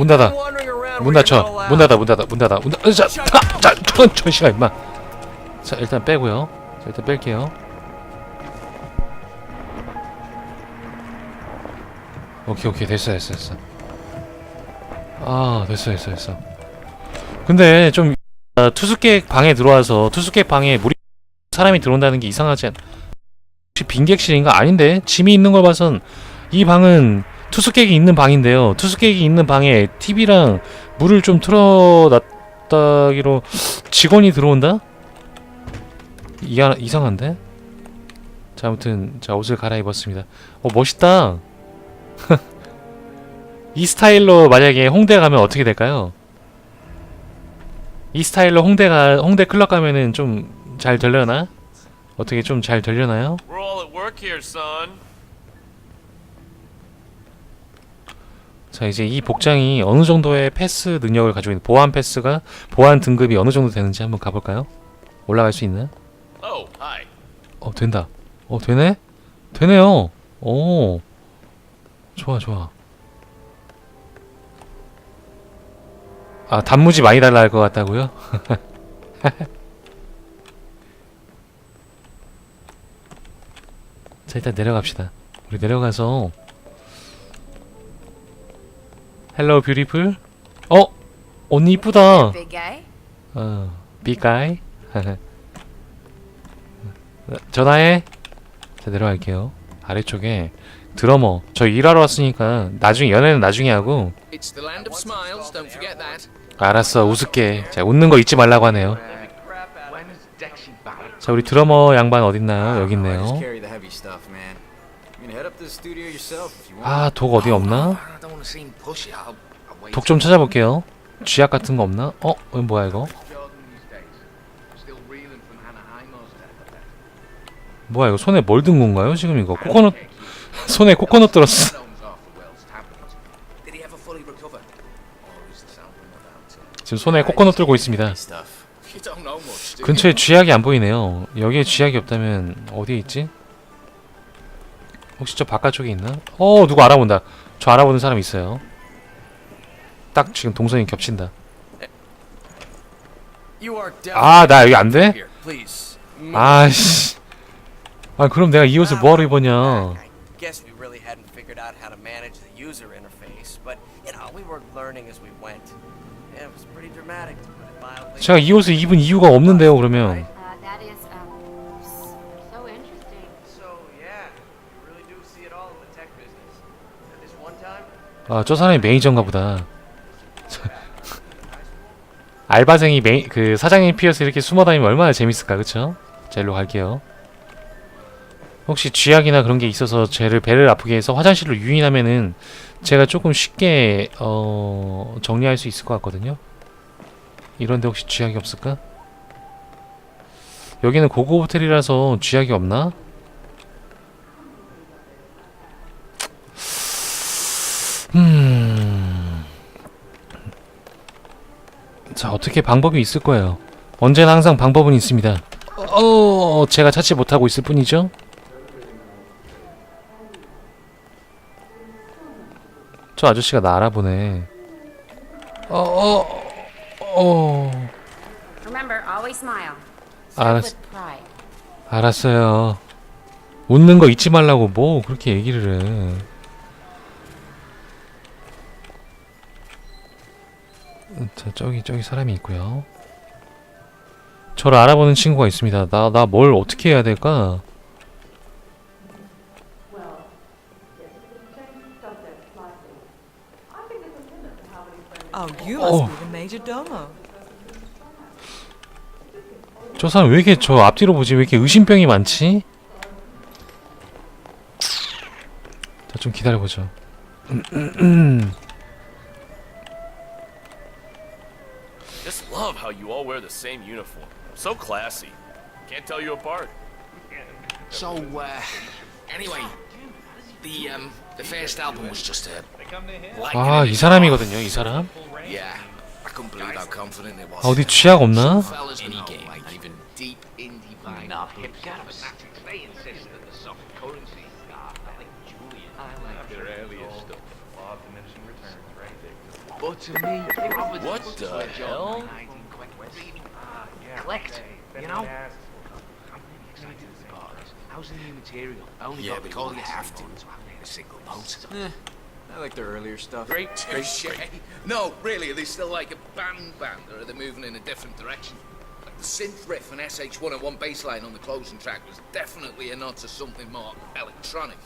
문 닫아. 문 닫혀. 문 닫아. 문 닫아. 문 닫아. 문 닫아. 자, 자, 자, 저, 저 시간 임마. 자, 일단 빼고요. 자, 일단 뺄게요. 오케이, 오케이. 됐어, 됐어, 됐어. 아, 됐어, 됐어, 됐어. 근데 좀 아, 투숙객 방에 들어와서 투숙객 방에 무리 사람이 들어온다는 게 이상하지 않? 혹시 빈객실인가? 아닌데 짐이 있는 걸 봐선 이 방은 투숙객이 있는 방인데요. 투숙객이 있는 방에 TV랑 물을 좀 틀어놨다기로 직원이 들어온다? 이하, 이상한데? 자 아무튼 자 옷을 갈아입었습니다. 어 멋있다. 이 스타일로 만약에 홍대 가면 어떻게 될까요? 이 스타일로 홍대 가 홍대 클럽 가면은 좀 잘 되려나? 어떻게 좀 잘 되려나요? We're all at work here, son. 자 이제 이 복장이 어느 정도의 패스 능력을 가지고 있는 보안 패스가 보안 등급이 어느 정도 되는지 한번 가볼까요? 올라갈 수 있나? Oh. 어 된다. 어 되네? 되네요. 오 좋아 좋아. 아 단무지 많이 달라 할 것 같다고요? 자 일단 내려갑시다. 우리 내려가서 헬로 뷰티풀 어 언니 이쁘다. Big guy? 어 빅가이 전화해 자 내려갈게요 아래쪽에 드러머 저 일하러 왔으니까 나중에 연애는 나중에 하고. 알았어 웃을게 자 웃는 거 잊지 말라고 하네요? 자 우리 드러머 양반 어딨나요 여기 있네요 carry the heavy stuff, man. You can head up to the studio yourself if you want. 아독 어디 없나 독 좀 찾아볼게요 쥐약 같은 거 없나 어 이건 뭐야 이거. 뭐야 이거 손에 뭘 든 건가요 지금 이거 코코넛 손에 코코넛 들었어? 지금 손에 코코넛 들고 있습니다 근처에 쥐약이 안 보이네요. 여기에 쥐약이 없다면 어디에 있지? 혹시 저 바깥쪽에 있나? 어 누구 알아본다. 저 알아보는 사람 있어요. 딱 지금 동선이 겹친다. 아 나 여기 안 돼? 아씨. 아 그럼 내가 이 옷을 뭐하러 입었냐? I guess we really hadn't figured out how to manage the user interface, but you know, we were learning as we went. Yeah, it was pretty dramatic to put it mildly. 제가 이 옷을 입은 이유가 없는데요. 그러면 아 저 사람이 매니저인가 보다. 알바생이 메, 그 사장님 피어서 이렇게 숨어 다니면 얼마나 재밌을까, 그쵸? 자, 일로 갈게요. 혹시 쥐약이나 그런 게 있어서 쟤를 배를 아프게 해서 화장실로 유인하면은 제가 조금 쉽게 어 정리할 수 있을 것 같거든요. 이런데 혹시 쥐약이 없을까? 여기는 고급 호텔이라서 쥐약이 없나? 음. 자, 어떻게 방법이 있을 거예요. 언제나 항상 방법은 있습니다. 어, 제가 찾지 못하고 있을 뿐이죠. 저 아저씨가 나 알아보네. 어, 어, 어. 알았-. 알았어요. 웃는 거 잊지 말라고 뭐 그렇게 얘기를 해. 자, 저기 저기 사람이 있고요. 저를 알아보는 친구가 있습니다. 나 나 뭘 어떻게 해야 될까? Oh, Oh. 저 사람 왜 이렇게 저 앞뒤로 보지? 왜 이렇게 의심병이 많지? 자, 좀 기다려보죠. how you all wear the same uniform. So classy. Can't tell you apart. So, uh, anyway, the um, the first album was just a. 아, 이 사람이거든요, 이 사람. Yeah, I couldn't believe how confident it was. 아, 어디 쥐약 없나? Fellas any game, like even deep indie cannabis. They insist that the soft currency. Ah, I like Julian. I like their earlier stuff. Law of diminishing returns, right? Butter me. Robert, What the me, hell? Hiding quick. Collect, you know? I'm really excited to be part of this. How's the new material? Only Yeah, got because one you lesson have to. on, so I made a single boat. Eh, I like the earlier stuff. Great touche. No, really, are they still like a band band, or are they moving in a different direction? Like the synth riff and SH-101 bass line on the closing track was definitely a nod to something more electronic.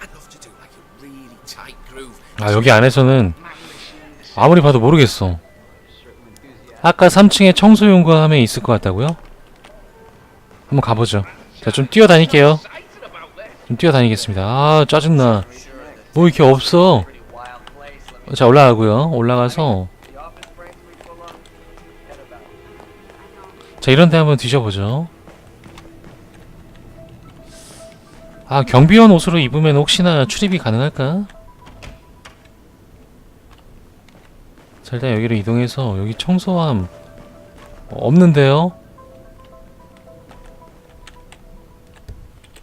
I'd love to do like a really tight groove. 아 여기 안에서는 아무리 봐도 모르겠어. 아까 3층에 청소 용감에 있을 것 같다고요? 한번 가보죠. 자 좀 뛰어다닐게요. 좀 뛰어다니겠습니다. 아 짜증나. 뭐 이렇게 없어. 자 올라가고요. 올라가서. 자 이런 데 한번 뒤져보죠. 아 경비원 옷으로 입으면 혹시나 출입이 가능할까? 자 일단 여기로 이동해서 여기 청소함 어, 없는데요?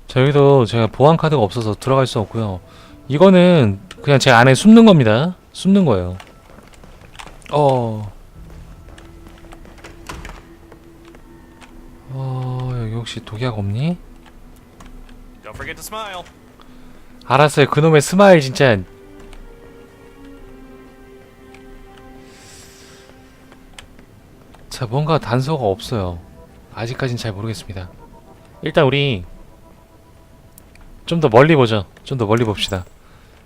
자 여기도 제가 보안 카드가 없어서 들어갈 수 없고요. 이거는 그냥 제 안에 숨는 겁니다. 숨는 거예요. 어. 어 여기 혹시 독약 없니? 알았어요. 그놈의 스마일 진짜. 자, 뭔가 단서가 없어요. 아직까진 잘 모르겠습니다. 일단 우리 좀 더 멀리 보죠. 좀 더 멀리 봅시다.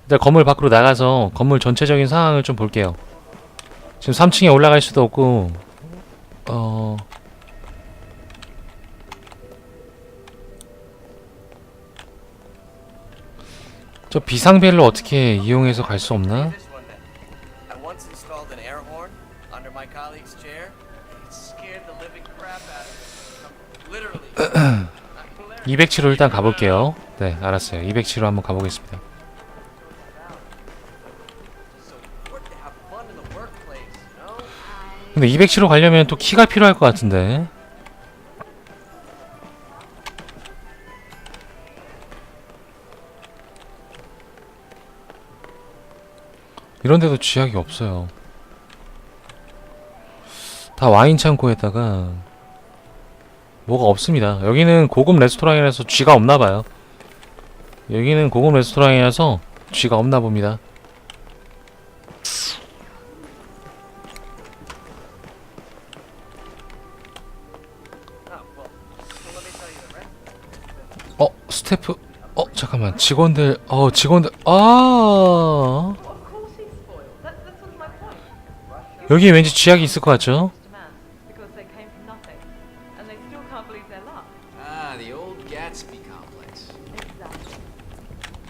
일단 건물 밖으로 나가서 건물 전체적인 상황을 좀 볼게요. 지금 3층에 올라갈 수도 없고 어 저 비상벨로 어떻게 이용해서 갈 수 없나? 207호 일단 가볼게요. 네, 알았어요. 207호 한번 가보겠습니다. 근데 207호 가려면 또 키가 필요할 것 같은데. 이런 데도 쥐약이 없어요. 다 와인 창고에다가 뭐가 없습니다. 여기는 고급 레스토랑이라서 쥐가 없나 봐요. 여기는 고급 레스토랑이라서 쥐가 없나 봅니다. 어 스태프 어 잠깐만 직원들 어 직원들 아. 여기에 왠지 쥐약이 있을 것 같죠?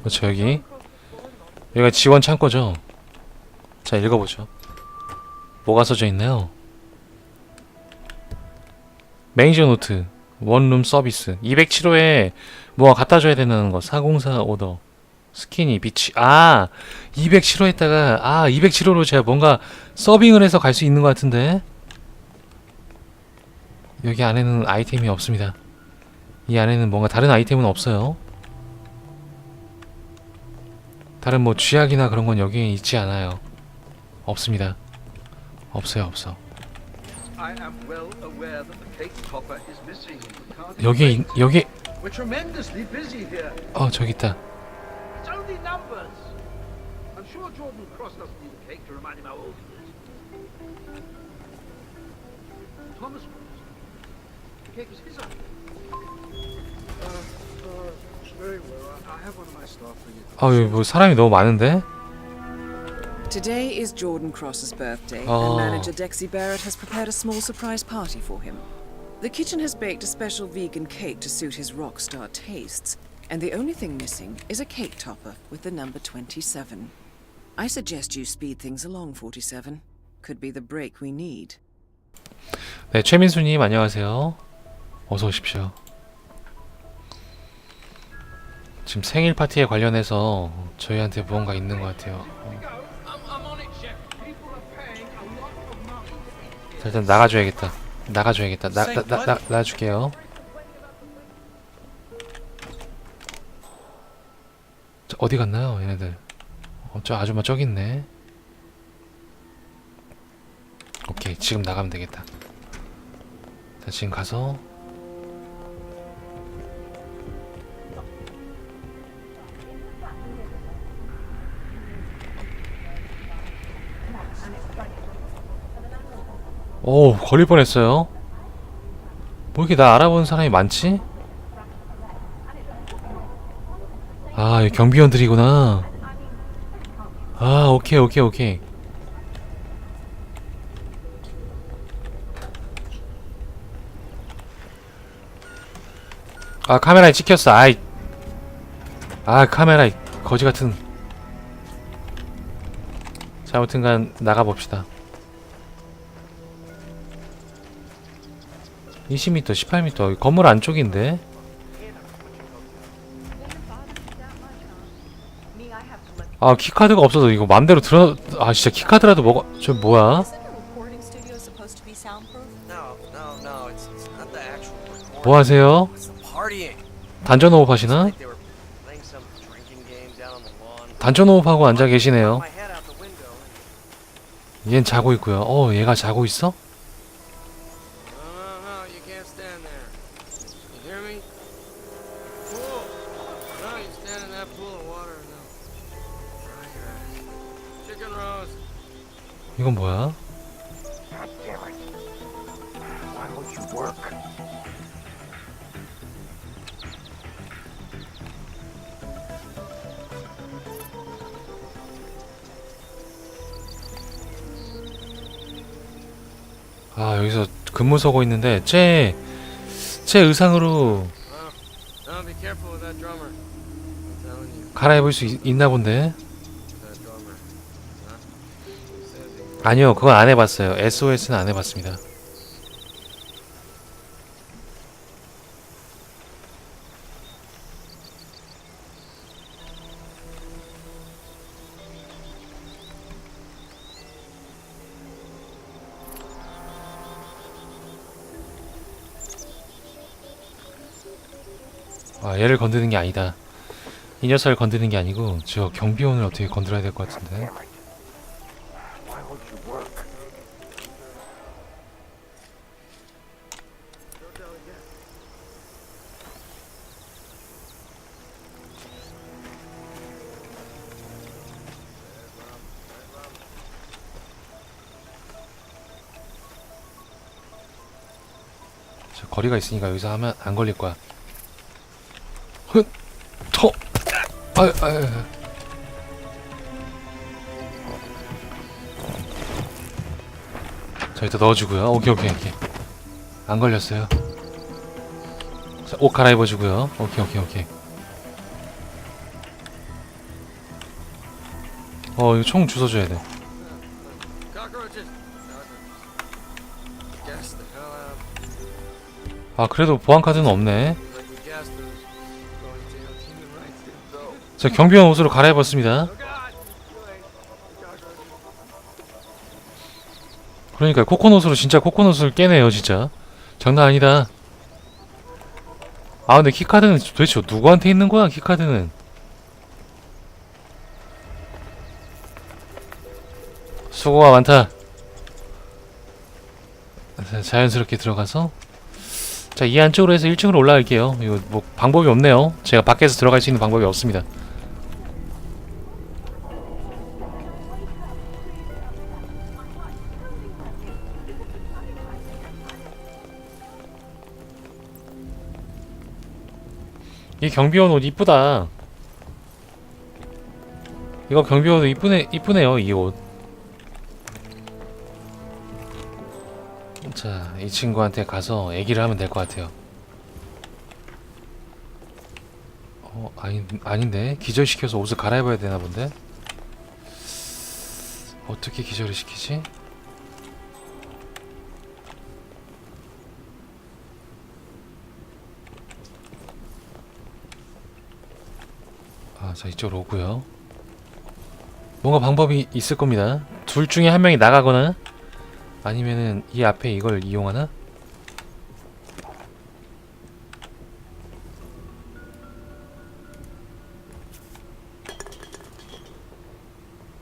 그렇죠 여기. 여기가 지원 창고죠. 자 읽어보죠. 뭐가 써져 있나요? 매니저 노트 원룸 서비스. 207호에 뭐가 갖다 줘야 된다는 거 404 오더 스키니 비치. 아 207호에다가 아 207호로 제가 뭔가 서빙을 해서 갈 수 있는 것 같은데? 여기 안에는 아이템이 없습니다. 이 안에는 뭔가 다른 아이템은 없어요 다른 뭐 쥐약이나 그런 건 여기에 있지 않아요. 없습니다. 없어요, 없어. 여기에 있- 여기 here. 어 저기 있다. It's only numbers. I'm sure Jordan Cross doesn't need a cake to remind him how old he is. Thomas Cross. The cake was his idea. Uh, uh, very well. I, I have one of my staff bring it. 아 여기 뭐 사람이 너무 많은데? Today is Jordan Cross's birthday, Oh. and manager Dexy Barrett has prepared a small surprise party for him. The kitchen has baked a special vegan cake to suit his rock star tastes, and the only thing missing is a cake topper with the number 27. I suggest you speed things along, 47. Could be the break we need. 네, 최민수님 안녕하세요. 어서 오십시오. 지금 생일 파티에 관련해서 저희한테 무언가 있는 것 같아요. 자, 일단 나가줘야겠다. 나가줘야겠다. 나, 나, 나, 나, 놔줄게요. 저 어디 갔나요, 얘네들? 어, 저 아줌마 저기 있네. 오케이 지금 나가면 되겠다 자 지금 가서 오 걸릴 뻔했어요. 뭐 이렇게 나 알아보는 사람이 많지? 아 경비원들이구나. 아 오케이 오케이 오케이. 아 카메라에 찍혔어. 아이. 아 카메라 거지 같은. 자 아무튼간 나가봅시다 20m 18m 건물 안쪽인데 아 키카드가 없어서 이거 맘대로 들어 아 진짜 키카드라도 먹어 저 뭐야. 뭐 하세요. 단전 호흡 하시나. 단전 호흡하고 앉아 계시네요. 얜 자고 있고요 어 얘가 자고 있어 이건 뭐야? 아 여기서 근무 서고 있는데 제, 제 의상으로 갈아입을 수 있, 있나 본데 아니요 그건 안 해봤어요. SOS는 안 해봤습니다. 아 얘를 건드는 게 아니다. 이 녀석을 건드는 게 아니고 저 경비원을 어떻게 건드려야 될 것 같은데 거리가 있으니까 여기서 하면 안 걸릴 거야. 흑, 터, 아, 아, 아. 자 일단 넣어주고요. 오케이 오케이 오케이. 안 걸렸어요. 자, 옷 갈아입어주고요. 오케이 오케이 오케이. 어 이거 총 주워줘야 돼. 아 그래도 보안 카드는 없네. 자 경비원 옷으로 갈아입었습니다. 그러니까 코코넛으로 진짜 코코넛을 깨네요 진짜. 장난 아니다. 아 근데 키카드는 도대체 누구한테 있는 거야 키카드는? 수고가 많다. 자, 자연스럽게 들어가서 자 이 안쪽으로 해서 1층으로 올라갈게요 이거 뭐 방법이 없네요 제가 밖에서 들어갈 수 있는 방법이 없습니다 이 경비원 옷 이쁘다. 이거 경비원 옷 이쁘네 이쁘네요 이 옷. 자, 이 친구한테 가서 얘기를 하면 될 것 같아요. 어, 아니 아닌데 기절시켜서 옷을 갈아입어야 되나 본데. 어떻게 기절을 시키지? 아, 자 이쪽으로 오고요. 뭔가 방법이 있을 겁니다. 둘 중에 한 명이 나가거나 아니면은 이 앞에 이걸 이용하나?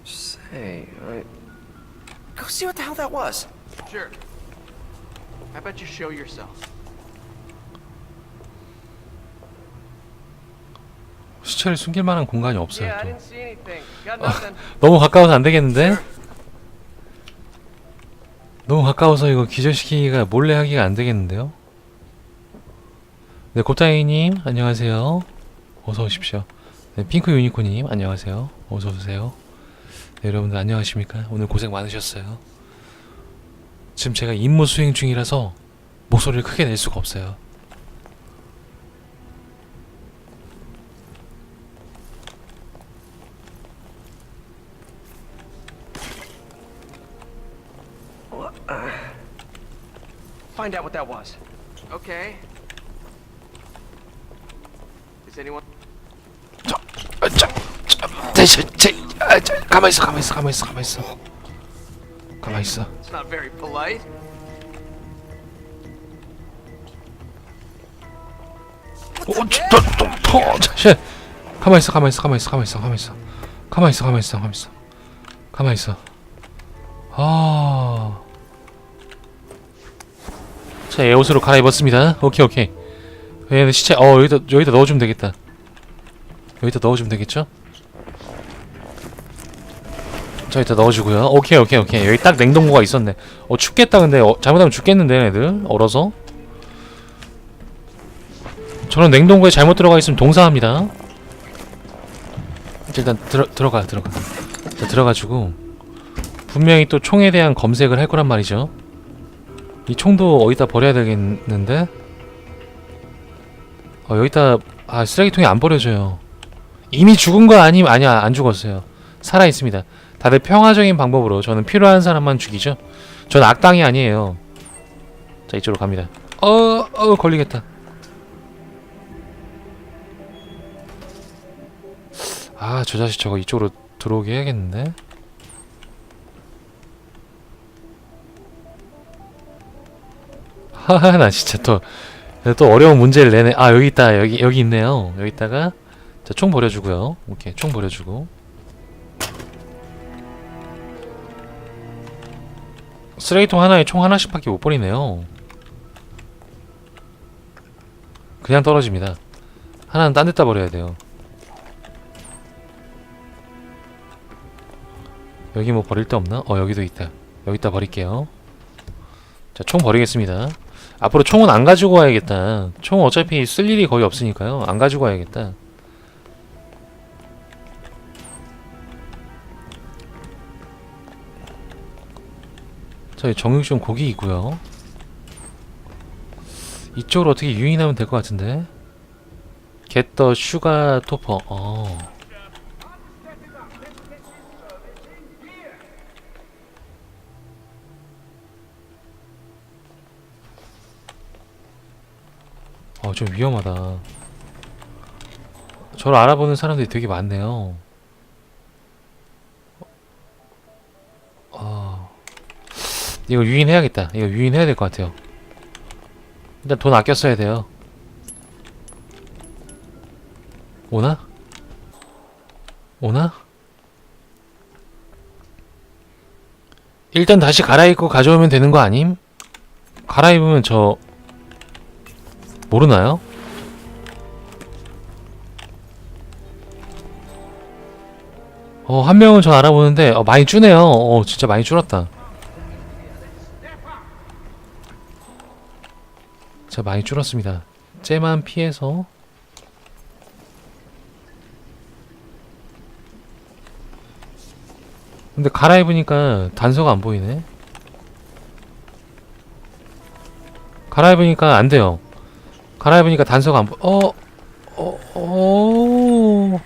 Say, I... go see what the hell that was. Sure. How about you show yourself? 시체를 숨길 만한 공간이 없어요. Yeah, I 또. didn't see anything. Got nothing. 너무 가까워서 안 되겠는데? 너무 가까워서 이거 기절시키기가 몰래 하기가 안 되겠는데요? 네, 곱다이님 안녕하세요. 어서 오십시오. 네, 핑크 유니콘님 안녕하세요. 어서 오세요. 네, 여러분들 안녕하십니까? 오늘 고생 많으셨어요. 지금 제가 임무 수행 중이라서 목소리를 크게 낼 수가 없어요. Find out what that was. Okay. Is anyone? 저, 아, 저, 저, 대신, 제, 아, 저, 가만 있어, 가만 있어, 가만 있어, 가만 있어. 가만 있어. It's not very polite. 오, 저, 또, 또, 자신. 가만 있어, 가만 있어, 가만 있어, 가만 있어, 가만 있어. 가만 있어, 가만 있어, 가만 있어. 가만 있어. 아. 자, 예, 옷으로 갈아입었습니다. 오케이, 오케이. 얘는 시체, 어, 여기다, 여기다 넣어주면 되겠다. 여기다 넣어주면 되겠죠? 자, 여기다 넣어주고요. 오케이, 오케이, 오케이. 여기 딱 냉동고가 있었네. 어, 춥겠다, 근데. 어, 잘못하면 죽겠는데, 애들. 얼어서. 저는 냉동고에 잘못 들어가 있으면 동사합니다. 일단 들어 들어가 들어가. 자, 들어가지고 분명히 또 총에 대한 검색을 할 거란 말이죠. 이 총도 어디다 버려야 되겠는데? 어 여기다 아 쓰레기통에 안 버려져요. 이미 죽은 거 아니면 아니야 안 죽었어요. 살아 있습니다. 다들 평화적인 방법으로 저는 필요한 사람만 죽이죠. 전 악당이 아니에요. 자 이쪽으로 갑니다. 어어 걸리겠다. 아, 저 자식 저거 이쪽으로 들어오게 해야겠는데? 하하, 나 진짜 또, 또 어려운 문제를 내네. 아, 여기 있다. 여기, 여기 있네요. 여기 있다가, 자, 총 버려주고요. 오케이, 총 버려주고. 쓰레기통 하나에 총 하나씩밖에 못 버리네요. 그냥 떨어집니다. 하나는 딴 데다 버려야 돼요. 여기 뭐 버릴 데 없나? 어 여기도 있다 여기다 버릴게요 자 총 버리겠습니다 앞으로 총은 안 가지고 와야겠다. 총 어차피 쓸 일이 거의 없으니까요. 안 가지고 와야겠다. 저기 정육점 고기 있고요. 이쪽으로 어떻게 유인하면 될 것 같은데? 겟더 슈가 토퍼. 어 어, 좀 위험하다. 저를 알아보는 사람들이 되게 많네요. 어, 이거 유인해야겠다. 이거 유인해야 될 것 같아요. 일단 돈 아껴 써야 돼요. 오나? 오나? 일단 다시 갈아입고 가져오면 되는 거 아님? 갈아입으면 저 모르나요? 어, 한 명은 저 알아보는데, 어, 많이 줄네요. 어, 진짜 많이 줄었다. 자, 많이 줄었습니다. 쟤만 피해서. 근데 갈아입으니까 단서가 안 보이네. 갈아입으니까 안 돼요. 갈아입으니까 단서가 안 보. 어, 어, 어.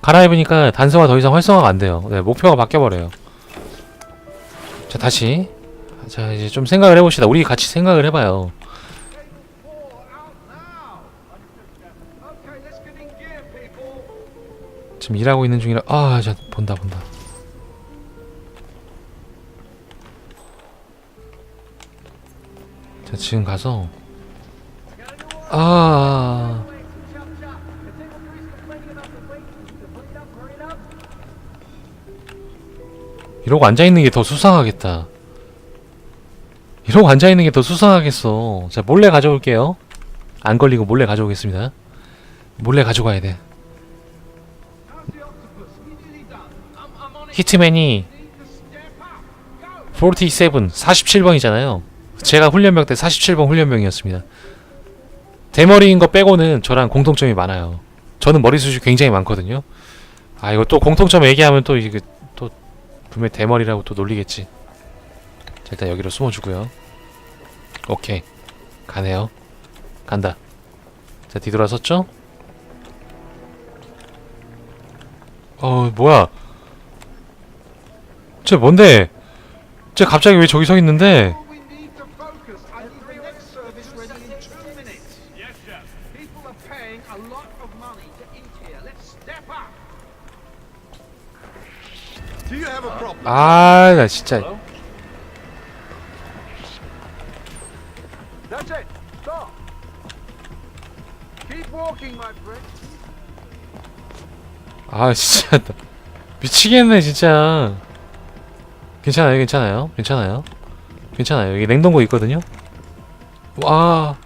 갈아입으니까 단서가 더 이상 활성화가 안 돼요. 네, 목표가 바뀌어 버려요. 자, 다시. 자, 이제 좀 생각을 해봅시다. 우리 같이 생각을 해봐요. 지금 일하고 있는 중이라. 아, 자, 본다, 본다. 지금 가서. 아. 이러고 앉아있는 게 더 수상하겠다. 이러고 앉아있는 게 더 수상하겠어. 자, 몰래 가져올게요. 안 걸리고 몰래 가져오겠습니다. 몰래 가져가야 돼. 히트맨이 47, 47번이잖아요. 제가 훈련병 때 47번 훈련병이었습니다. 대머리인 거 빼고는 저랑 공통점이 많아요. 저는 머리숱이 굉장히 많거든요. 아 이거 또 공통점 얘기하면 또 이게 또 분명 히 대머리라고 또 놀리겠지. 자 일단 여기로 숨어주고요. 오케이 가네요. 간다. 자 뒤돌아섰죠? 어 뭐야? 쟤 뭔데? 쟤 갑자기 왜 저기 서 있는데? 아 나 진짜. 아 진짜. 나 미치겠네 진짜. 괜찮아요 괜찮아요? 괜찮아요? 괜찮아요. 여기 냉동고 있거든요? 와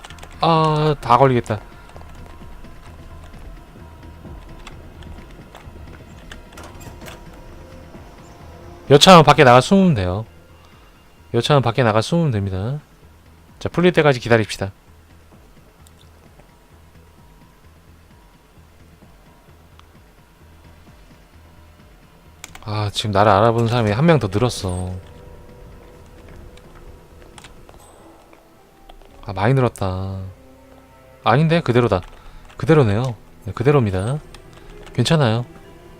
아 다 걸리겠다 여차하면 밖에 나가 숨으면 돼요. 여차하면 밖에 나가 숨으면 됩니다. 자 풀릴 때까지 기다립시다. 아 지금 나를 알아보는 사람이 한 명 더 늘었어. 아 많이 늘었다. 아닌데? 그대로다. 그대로네요. 네, 그대로입니다. 괜찮아요.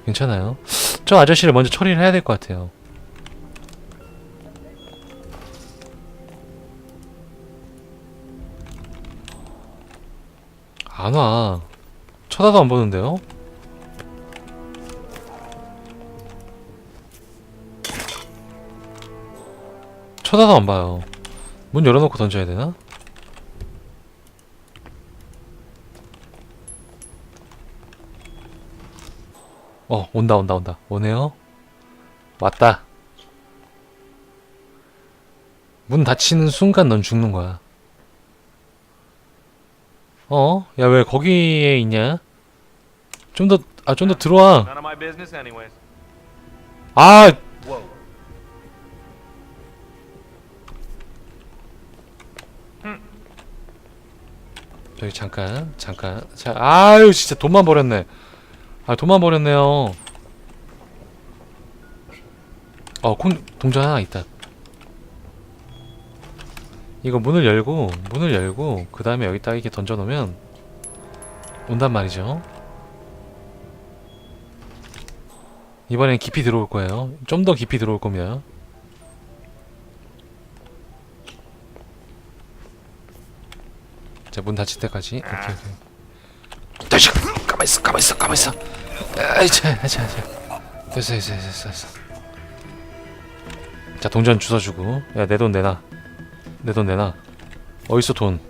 괜찮아요. 저 아저씨를 먼저 처리를 해야 될 것 같아요 안 와 쳐다도 안 보는데요 쳐다도 안 봐요. 문 열어놓고 던져야 되나? 어, 온다, 온다, 온다. 오네요. 왔다. 문 닫히는 순간 넌 죽는 거야. 어? 야, 왜 거기에 있냐? 좀 더, 아, 좀 더 들어와. None of my business, anyways. 아, Whoa. 저기 잠깐 잠깐 자 아유 진짜 돈만 버렸네 아 돈만 버렸네요 어 콩, 동전 하나 있다 이거 문을 열고 문을 열고 그 다음에 여기다가 이렇게 던져놓으면 온단 말이죠. 이번엔 깊이 들어올 거예요. 좀 더 깊이 들어올 겁니다. 자 문 닫힐 때까지. 오케이 오케이. 다시 가만 있어 가만 있어 가만 있어. 아이 자, 자, 자. 됐어 됐어 됐어 됐어. 자 동전 주워주고. 야 내 돈 내놔 내 돈 내놔. 어딨어 돈.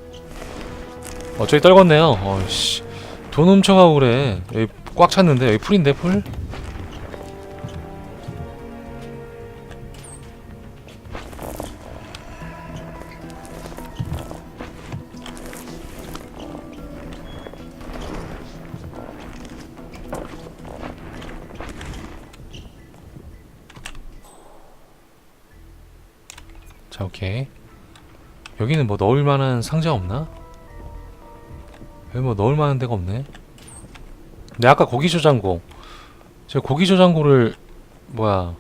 어 저기 떨궜네요. 어이씨. 돈 훔쳐가고 그래. 여기 꽉 찼는데? 여기 풀인데 풀? 여기는 뭐 넣을 만한 상자 없나? 여기 뭐 넣을 만한 데가 없네. 근데 아까 고기 저장고. 제가 고기 저장고를 뭐야.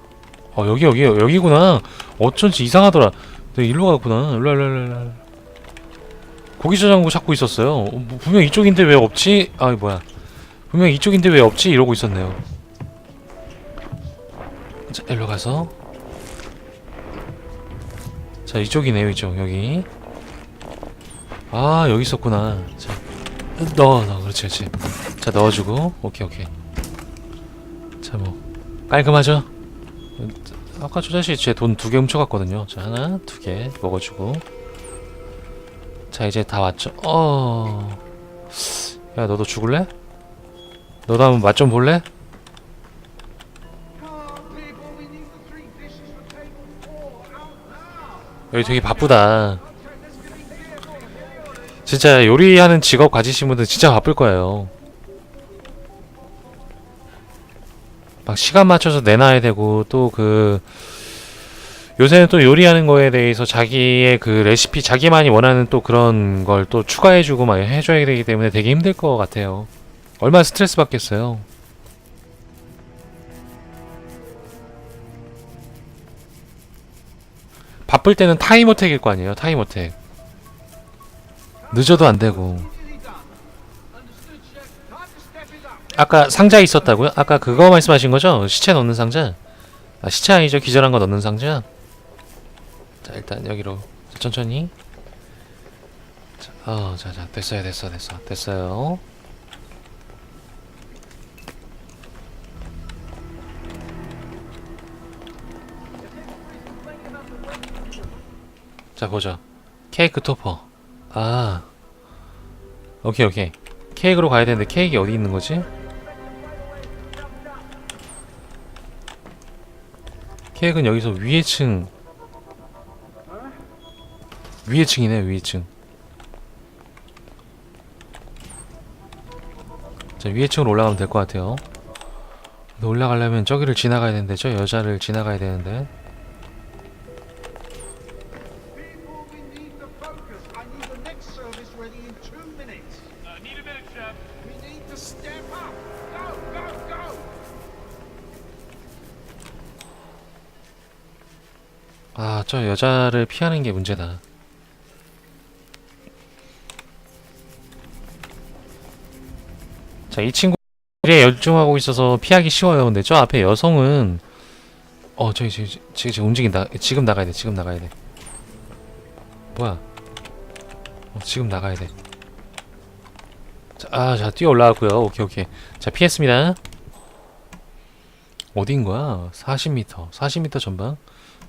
어 여기 여기 여기구나. 어쩐지 이상하더라. 내가 일로 갔구나. 일로 일로 일로 고기 저장고 찾고 있었어요. 어, 뭐 분명 이쪽인데 왜 없지? 아 뭐야. 분명 이쪽인데 왜 없지? 이러고 있었네요. 자 일로 가서. 자 이쪽이네요 이쪽 여기 아 여기 있었구나. 자 넣어 넣어. 그렇지 그렇지. 자 넣어주고. 오케이 오케이. 자 뭐 깔끔하죠? 아까 저 자식 제 돈 두 개 훔쳐갔거든요. 자 하나 두 개 먹어주고. 자 이제 다 왔죠? 어야 너도 죽을래? 너도 한번 맛 좀 볼래? 여기 되게 바쁘다. 진짜 요리하는 직업 가지신 분들 진짜 바쁠 거예요. 막 시간 맞춰서 내놔야 되고 또 그 요새는 또 요리하는 거에 대해서 자기의 그 레시피 자기만이 원하는 또 그런 걸 또 추가해주고 막 해줘야 되기 때문에 되게 힘들 것 같아요. 얼마나 스트레스 받겠어요. 바쁠 때는 타임어택일 거 아니에요. 타임어택. 늦어도 안 되고. 아까 상자 있었다고요? 아까 그거 말씀하신 거죠? 시체 넣는 상자? 아 시체 아니죠? 기절한 거 넣는 상자? 자 일단 여기로 천천히 자, 어, 자, 자, 됐어요, 됐어, 됐어, 됐어요. 자, 보자. 케이크 토퍼. 아. 오케이, 오케이. 케이크로 가야 되는데 케이크 어디 있는 거지? 케이크는 여기서 위에 층. 위에 층이네, 위에 층. 자, 위에 층으로 올라가면 될 것 같아요. 올라가려면 저기를 지나가야 되는데, 저 여자를 지나가야 되는데. 저 여자를 피하는 게 문제다. 자, 이 친구 일에 열중하고 있어서 피하기 쉬워요. 근데 저 앞에 여성은 어, 저기 저기, 저기, 저기 움직인다. 지금 나가야 돼. 지금 나가야 돼. 뭐야? 어, 지금 나가야 돼. 자, 아, 자, 뛰어 올라왔고요. 오케이, 오케이. 자, 피했습니다. 어딘 거야? 40m. 40m 전방.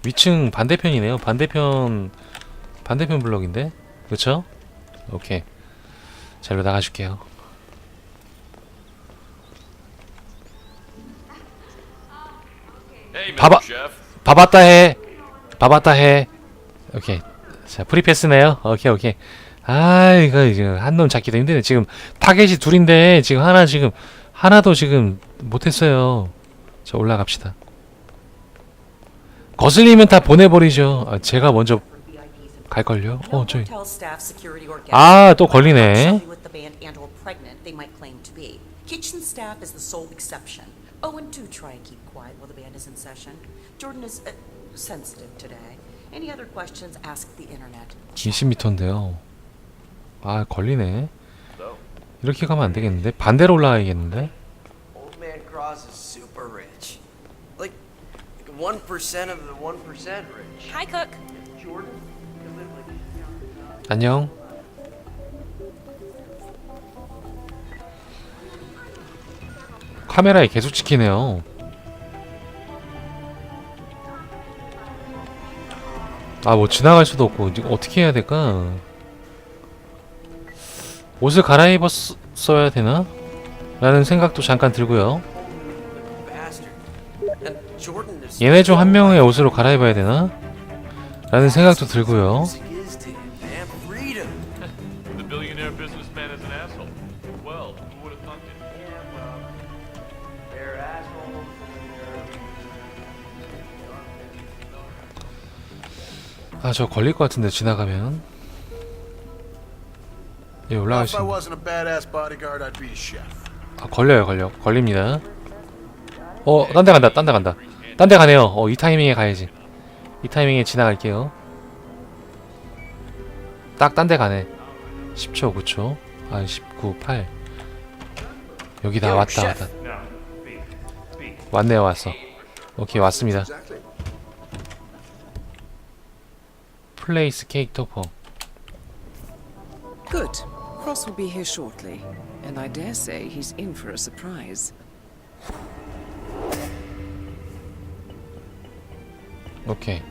위층 반대편이네요. 반대편 반대편 블럭인데, 그렇죠? 오케이. 자, 일로 나가줄게요. Chef. 봐봤다 해. 봐봤다 해. 오케이. 자, 프리패스네요. 오케이, 오케이. 아, 이거 지금 한 놈 잡기도 힘드네. 지금 타겟이 둘인데 지금 하나 지금 하나도 지금 못했어요. 자, 올라갑시다. 거슬리면 다 보내버리죠. 아, 제가 먼저 갈걸요? 어, 저기. 아, 또 걸리네. with the band and or pregnant they might claim to be. Kitchen staff is the sole exception. Oh, and do try and keep quiet while the band is in session. Jordan is uh, sensitive today. Any other questions, ask the internet. 20m인데요. 아, 걸리네. 이렇게 가면 안 되겠는데? 반대로 올라가야겠는데? Old man Cross is super rich. Like, like 1% of the 1% rich. Hi, Cook. Jordan 안녕. 카메라에 계속 찍히네요. 아, 뭐 지나갈 수도 없고 이거 어떻게 해야 될까? 옷을 갈아입었어야 되나? 라는 생각도 잠깐 들고요. 얘네 중 한 명의 옷으로 갈아입어야 되나? 라는 생각도 들고요. 아, 저 걸릴 것 같은데 지나가면. 예, chef. 아, 걸려요, 걸려. 걸립니다. 어, 딴 데 간다, 딴 데 간다. 딴 데 가네요. 어, 이 타이밍에 가야지. 이 타이밍에 지나갈게요. 딱 딴 데 가네. 10초, 9초. 아, 19, 8. 여기다, 왔다, 왔다. 왔네요, 왔어. 오케이, 왔습니다. 플레이스 케이크 토퍼. Good. Cross will be here shortly, and I dare say he's in for a surprise. 오케이.